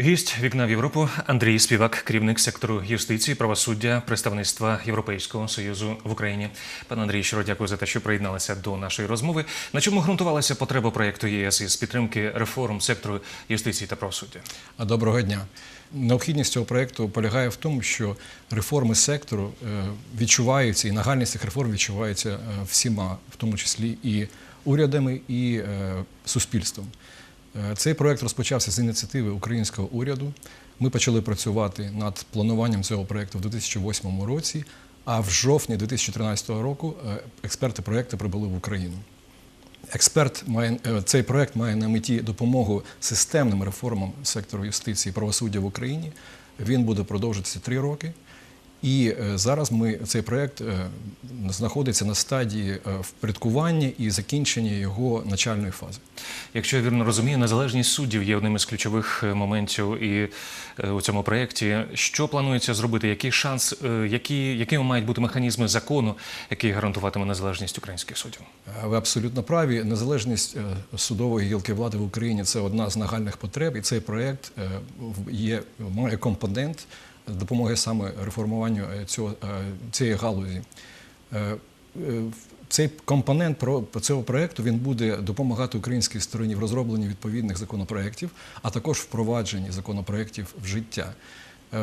Гість вікна в Європу Андрій Співак, керівник сектору юстиції, правосуддя, представництва Європейського союзу в Україні. Пане Андрій, щиро дякую за те, що приєдналися до нашої розмови. На чому ґрунтувалася потреба проєкту ЄС із підтримки реформ сектору юстиції та правосуддя? Доброго дня. Необхідність цього проєкту полягає в тому, що реформи сектору е, відчуваються, і нагальність цих реформ відчувається е, всіма, в тому числі і урядами, і е, суспільством. Е, Цей проєкт розпочався з ініціативи українського уряду. Ми почали працювати над плануванням цього проєкту в 2008 році, а в жовтні 2013 року е, експерти проєкту прибули в Україну. Експерт має е, цей проект має на меті допомогу системним реформам сектору юстиції і правосуддя в Україні. Він буде продовжитися три роки. І е, зараз ми цей проект е, знаходиться на стадії е, впорядкування і закінчення його начальної фази. Якщо я вірно розумію, незалежність суддів є одним із ключових моментів і у цьому проєкті. Що планується зробити? Який шанс, які, якими мають бути механізми закону, який гарантуватиме незалежність українських суддів? Ви абсолютно праві. Незалежність судової гілки влади в Україні це одна з нагальних потреб, і цей проєкт є має компонент допомоги саме реформуванню е, цього е, цієї галузі. Е, Цей компонент цього проєкту він буде допомагати українській стороні в розробленні відповідних законопроєктів, а також впровадженні законопроєктів в життя.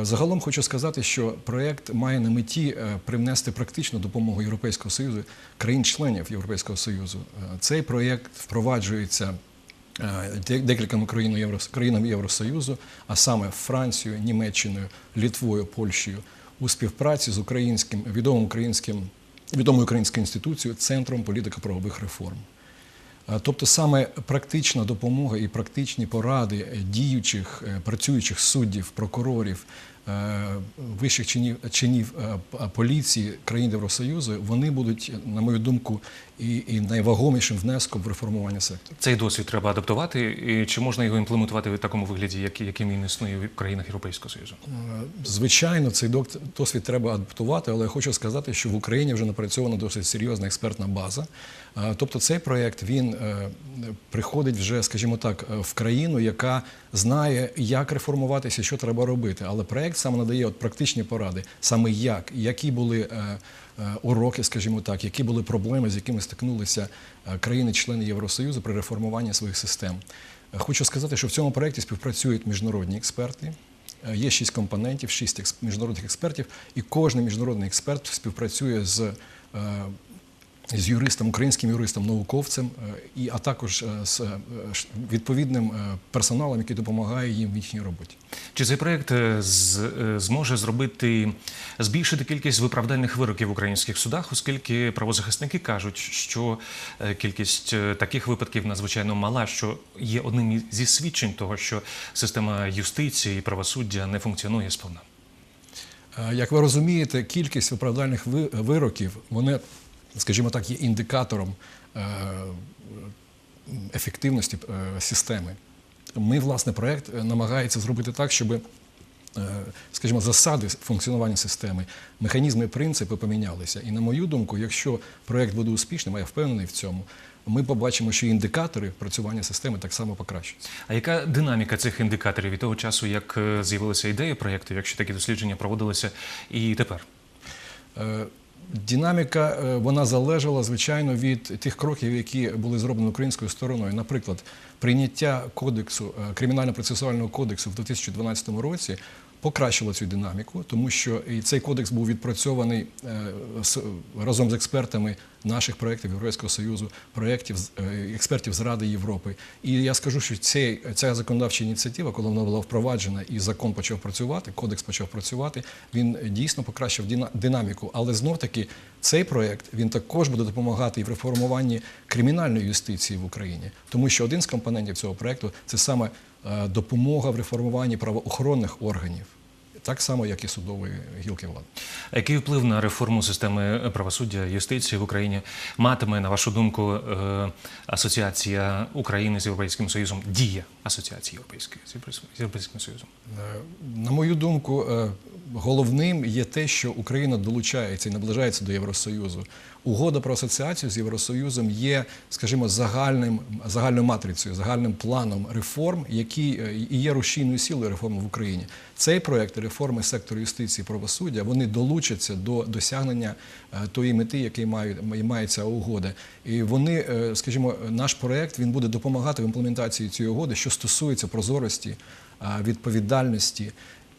Загалом хочу сказати, що проєкт має на меті привнести практичну допомогу Європейського Союзу, країн-членів Європейського Союзу. Цей проєкт впроваджується е, де- декількома країнам Євросоюзу, а саме Францією, Німеччиною, Літвою, Польщею, у співпраці з українським відомим українським відомою українською інституцією Центром політико-правових реформ. Е, Тобто саме практична допомога і практичні поради діючих, е, працюючих суддів, прокурорів, вищих чинів, чинів е, поліції країн Євросоюзу, вони будуть, на мою думку, і, і найвагомішим внеском в реформування сектору. Цей досвід треба адаптувати, і чи можна його імплементувати в такому вигляді, як- яким він існує в країнах Європейського Союзу? Е, Звичайно, цей досвід треба адаптувати, але я хочу сказати, що в Україні вже напрацьована досить серйозна експертна база. Е, Тобто цей проєкт він е, приходить вже, скажімо так, е, в країну, яка знає, як реформуватися, що треба робити. Але проєкт саме надає от практичні поради, саме як, які були е, е, уроки, скажімо так, які були проблеми, з якими стикнулися е, країни-члени Євросоюзу при реформуванні своїх систем. Е, Хочу сказати, що в цьому проєкті співпрацюють міжнародні експерти. Е, Є шість компонентів, шість міжнародних експертів, і кожен міжнародний експерт співпрацює з, з юристом, українським юристом, науковцем, е, і, а також е, з е, відповідним персоналом, який допомагає їм в їхній роботі. Чи цей проект е, зможе зробити збільшити кількість виправдальних вироків в українських судах, оскільки правозахисники кажуть, що кількість таких випадків надзвичайно мала, що є одним зі свідчень того, що система юстиції і правосуддя не функціонує сповна. Як ви розумієте, кількість виправдальних вироків, вони, скажімо так, є індикатором е, ефективності е, системи. Ми, власне, проєкт е, намагається зробити так, щоб, скажімо, засади функціонування системи, механізми принципи помінялися. І на мою думку, якщо проєкт буде успішним, а я впевнений в цьому, ми побачимо, що індикатори працювання системи так само покращаться. А яка динаміка цих індикаторів від того часу, як з'явилася ідея проєкту, якщо такі дослідження проводилися, і тепер? Динаміка е, вона залежала звичайно від тих кроків, які були зроблені українською стороною. Наприклад, прийняття кодексу е, кримінально-процесуального кодексу в 2012 році покращило цю динаміку, тому що і цей кодекс був відпрацьований е, разом з експертами наших проєктів Європейського Союзу, проєктів е, експертів з Ради Європи. І я скажу, що цей, ця законодавча ініціатива, коли вона була впроваджена і закон почав працювати, кодекс почав працювати, він дійсно покращив динаміку. Але знов таки цей проєкт він також буде допомагати і в реформуванні кримінальної юстиції в Україні, тому що один з компонентів цього проєкту це саме допомога в реформуванні правоохоронних органів. Так само як і судової гілки влади. Який вплив на реформу системи правосуддя юстиції в Україні матиме, на вашу думку, е, асоціація України з Європейським Союзом, дія асоціації Європейської з Європейським- Союзом? Е, На мою думку, е, головним є те, що Україна долучається і наближається до Євросоюзу. Угода про асоціацію з Євросоюзом є, скажімо, загальним загальною матрицею, загальним планом реформ, які і є рушійною силою реформ в Україні. Цей проект реформи сектору юстиції і правосуддя вони долучаться до досягнення е, тої мети, який мають має ця угода. І вони, е, скажімо, наш проект він буде допомагати в імплементації цієї угоди, що стосується прозорості, е, відповідальності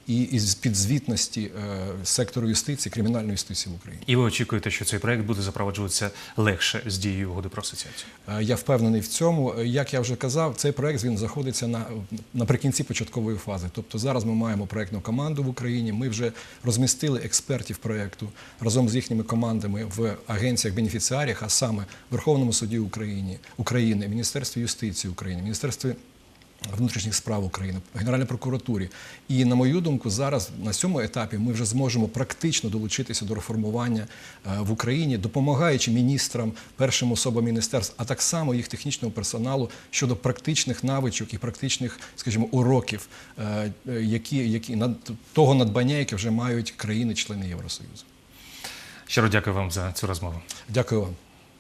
і підзвітності е, сектору юстиції, кримінальної юстиції в Україні. І ви очікуєте, що цей проект буде запроваджуватися легше з дією угоди про асоціацію? Е, Я впевнений в цьому. Е, Як я вже казав, цей проект він знаходиться на наприкінці початкової фази. Тобто зараз ми маємо проектну команду в Україні. Ми вже розмістили експертів проекту разом з їхніми командами в агенціях бенефіціарів, а саме Верховному суді України, України, Міністерстві юстиції України, Міністерстві. Внутрішніх справ України, Генеральній прокуратурі. І на мою думку, зараз на цьому етапі ми вже зможемо практично долучитися до реформування е, в Україні, допомагаючи міністрам, першим особам міністерств, а так само їх технічному персоналу щодо практичних навичок і практичних, скажімо, уроків, е, е, які, які над того надбання, яке вже мають країни-члени Євросоюзу. Щиро дякую вам за цю розмову. Дякую вам.